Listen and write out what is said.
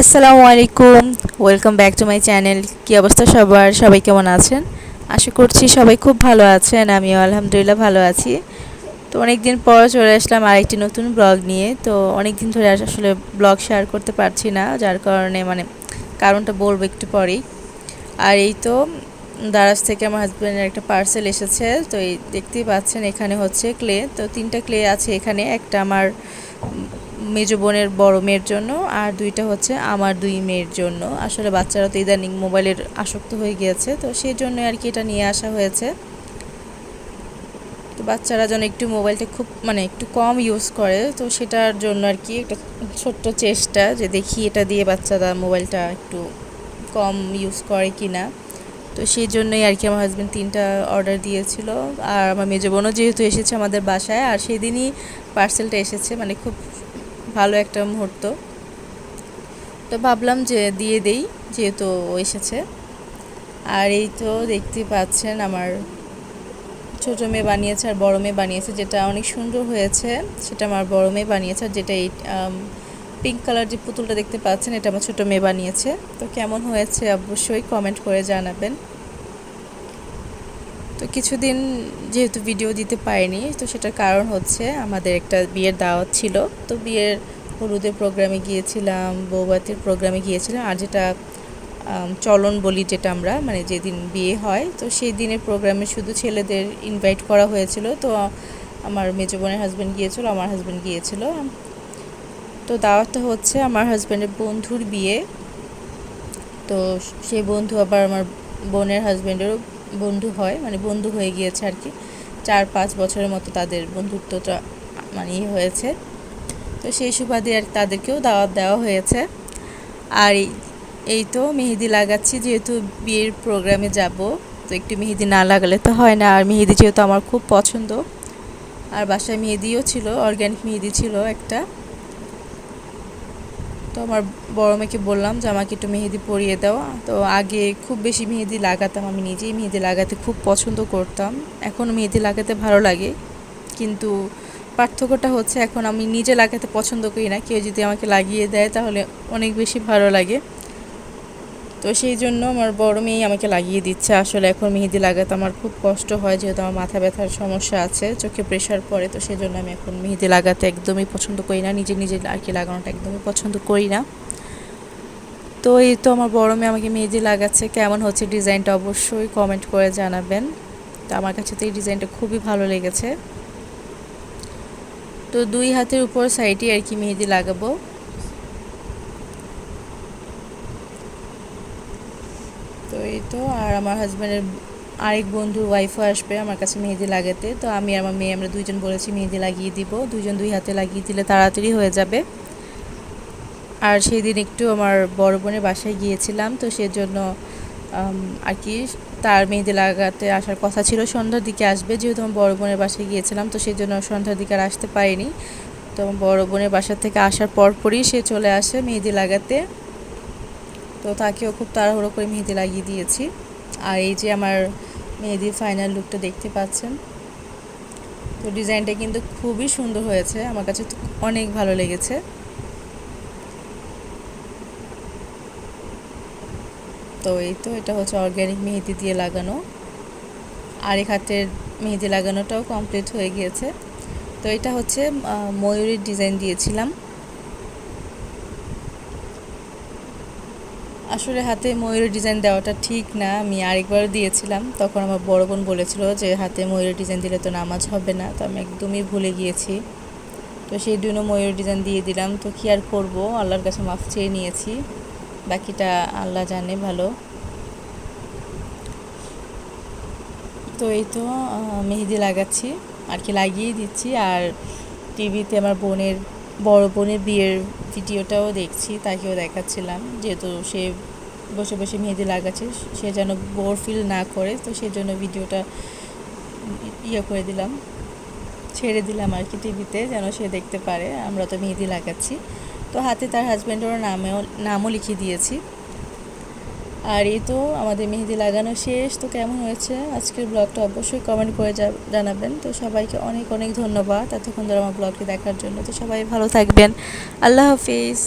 আসসালামু আলাইকুম। Welcome back to my channel কী অবস্থা সবার? সবাই কেমন আছেন? আশা করছি সবাই খুব ভালো আছেন। আমিও আলহামদুলিল্লাহ ভালো আছি। তো অনেক দিন পর চলে আসলাম আরেকটি নতুন ব্লগ নিয়ে। তো অনেক দিন ধরে আসলে ব্লগ শেয়ার করতে পারছি না, যার কারণে মানে কারণটা বলব একটু পরেই। আর এই তো দারাজ থেকে আমার হাজব্যান্ডের একটা পার্সেল এসেছে। তো এই দেখতেই পাচ্ছেন এখানে হচ্ছে ক্লে তো তিনটা ক্লে আছে এখানে। একটা আমার মেজ বোনের বড় মেয়ের জন্য আর দুইটা হচ্ছে আমার দুই মেয়ের জন্য। আসলে বাচ্চারা তো ইদানিং মোবাইলের আসক্ত হয়ে গিয়েছে, তো সেই জন্য আর কি এটা নিয়ে আসা হয়েছে। তো বাচ্চারা যেন একটু মোবাইলটা খুব মানে একটু কম ইউজ করে, তো সেটার জন্য আর কি একটা ছোট্ট চেষ্টা যে দেখি এটা দিয়ে বাচ্চারা মোবাইলটা একটু কম ইউজ করে কি না তো সেই জন্যই আর কি আমার হাজব্যান্ড তিনটা অর্ডার দিয়েছিল। আর আমার মেজো বোনও যেহেতু এসেছে আমাদের বাসায়, আর সেদিনই পার্সেলটা এসেছে মানে খুব ভালো একটা মুহূর্ত। তো ভাবলাম যে দিয়ে দেই, যেহেতু ও এসেছে। আর এই তো দেখতে পাচ্ছেন আমার ছোটো মেয়ে বানিয়েছে আর বড়ো মেয়ে বানিয়েছে, যেটা অনেক সুন্দর হয়েছে। সেটা আমার বড়ো মেয়ে বানিয়েছে আর যেটা এই পিঙ্ক কালার যে পুতুলটা দেখতে পাচ্ছেন, এটা আমার ছোটো মেয়ে বানিয়েছে। তো কেমন হয়েছে অবশ্যই কমেন্ট করে জানাবেন। তো কিছুদিন যেহেতু ভিডিও দিতে পারিনি, তো সেটার কারণ হচ্ছে আমাদের একটা বিয়ের দাওয়াত ছিল। তো বিয়ের হলুদের প্রোগ্রামে গিয়েছিলাম বৌবাতির প্রোগ্রামে গিয়েছিলাম, আর যেটা চলন বলি যেটা আমরা মানে যেদিন বিয়ে হয়, তো সেই দিনের প্রোগ্রামে শুধু ছেলেদের ইনভাইট করা হয়েছিল। তো আমার মেজো বোনের হাজব্যান্ড গিয়েছিল, আমার হাজব্যান্ড গিয়েছিল। তো দাওয়াতটা হচ্ছে আমার হাজব্যান্ডের বন্ধুর বিয়ে। তো সেই বন্ধু আবার আমার বোনের হাজব্যান্ডেরও বন্ধু হয় মানে বন্ধু হয়ে গিয়েছে আর কি। চার, পাঁচ বছরের মতো তাদের বন্ধুত্বটা মানে ইয়ে হয়েছে। তো সেই সুবাদে আর তাদেরকেও দাওয়াত দেওয়া হয়েছে। আর এই তো মেহেদি লাগাচ্ছি, যেহেতু বিয়ের প্রোগ্রামে যাব, তো একটু মেহেদি না লাগালে তো হয় না। আর মেহেদি যেহেতু আমার খুব পছন্দ, আর বাসায় মেহেদিও ছিল অর্গ্যানিক মেহেদি ছিল একটা। তো আমার বড় মেয়েকে বললাম যে, আমাকে একটু মেহেদি পরিয়ে দাও। তো আগে খুব বেশি মেহেদি লাগাতাম, আমি নিজেই মেহেদি লাগাতে খুব পছন্দ করতাম। এখন মেহেদি লাগাতে ভালো লাগে। কিন্তু পার্থক্যটা হচ্ছে, এখন আমি নিজে লাগাতে পছন্দ করি না। কেউ যদি আমাকে লাগিয়ে দেয়, তাহলে অনেক বেশি ভালো লাগে। তো সেই জন্য আমার বড় মেয়ে আমাকে লাগিয়ে দিচ্ছে। আসলে এখন মেহেদি লাগাতে আমার খুব কষ্ট হয়, যেহেতু আমার মাথা ব্যথার সমস্যা আছে, চোখে প্রেশার পড়ে, তো সেই জন্য আমি এখন মেহেদি লাগাতে একদমই পছন্দ করি না। নিজে নিজে আর কি লাগানোটা একদমই পছন্দ করি না। তো এই তো আমার বড় মেয়ে আমাকে মেহেদি লাগাচ্ছে। কেমন হচ্ছে ডিজাইনটা অবশ্যই কমেন্ট করে জানাবেন। তো আমার কাছে তো এই ডিজাইনটা খুবই ভালো লেগেছে। তো দুই হাতের উপর সাইডে আর কি মেহেদি লাগাবো। তো এই তো, আর আমার হাজব্যান্ডের আরেক বন্ধুর ওয়াইফও আসবে আমার কাছে মেহেদি লাগাতে। তো আমি আমার মেয়ে, আমরা দুইজন বলেছি মেহেদি লাগিয়ে দিব। দুইজন দুই হাতে লাগিয়ে দিলে তাড়াতাড়ি হয়ে যাবে। আর সেই দিন একটু আমার বড় বোনের বাসায় গিয়েছিলাম, তো সেজন্য আর কি তার মেহেদি লাগাতে আসার কথা ছিল। সন্ধ্যার দিকে আসবে, যেহেতু আমার বড় বোনের বাসায় গিয়েছিলাম, তো সেই জন্য সন্ধ্যার দিকে আর আসতে পারিনি। তো আমার বড় বোনের বাসা থেকে আসার পরপরই সে চলে আসে মেহেদি লাগাতে। তো তাকেও খুব তাড়াহুড়ো করে মেহেদি লাগিয়ে দিয়েছি। আর এই যে আমার মেহেদির ফাইনাল লুকটা দেখতে পাচ্ছেন, তো ডিজাইনটা কিন্তু খুবই সুন্দর হয়েছে। আমার কাছে অনেক ভালো লেগেছে। তো এই তো এটা হচ্ছে অর্গ্যানিক মেহেদি দিয়ে লাগানো। আর এক হাতের মেহেদি লাগানোটাও কমপ্লিট হয়ে গিয়েছে। তো এটা হচ্ছে ময়ূরের ডিজাইন দিয়েছিলাম। আসলে হাতে ময়ূরের ডিজাইন দেওয়াটা ঠিক না। আমি আরেকবার দিয়েছিলাম, তখন আমার বড় বোন বলেছিল যে হাতে ময়ূরের ডিজাইন দিলে তো নামাজ হবে না, তো আমি একদমই ভুলে গিয়েছি। তো সেই জন্য ময়ূরের ডিজাইন দিয়ে দিলাম। তো কী আর করব? আল্লাহর কাছে মাফ চেয়ে নিয়েছি। বাকিটা আল্লাহ জানে ভালো। তো এই তো মেহেদি লাগাচ্ছি, আর কি লাগিয়ে দিচ্ছি। আর টিভিতে আমার বোনের বড় বোনের বিয়ের ভিডিওটাও দেখছি, তাকেও দেখাচ্ছিলাম। যেহেতু সে বসে বসে মেহেদি লাগাচ্ছে, সে যেন বোর ফিল না করে, তো সেই জন্য ভিডিওটা ইয়ে করে দিলাম। ছেড়ে দিলাম আর কি টিভিতে, যেন সে দেখতে পারে। আমরা তো মেহেদি লাগাচ্ছি। তো হাতে তার হাজব্যান্ডেরও নামেও, নামও লিখিয়ে দিয়েছি। আর এই তো আমাদের মেহেদি লাগানো শেষ। তো কেমন হয়েছে? আজকের ব্লগটা অবশ্যই কমেন্ট করে জানাবেন। তো সবাইকে অনেক অনেক ধন্যবাদ এতক্ষণ ধরে আমার ব্লগটি দেখার জন্য। তো সবাই ভালো থাকবেন। আল্লাহ হাফিজ।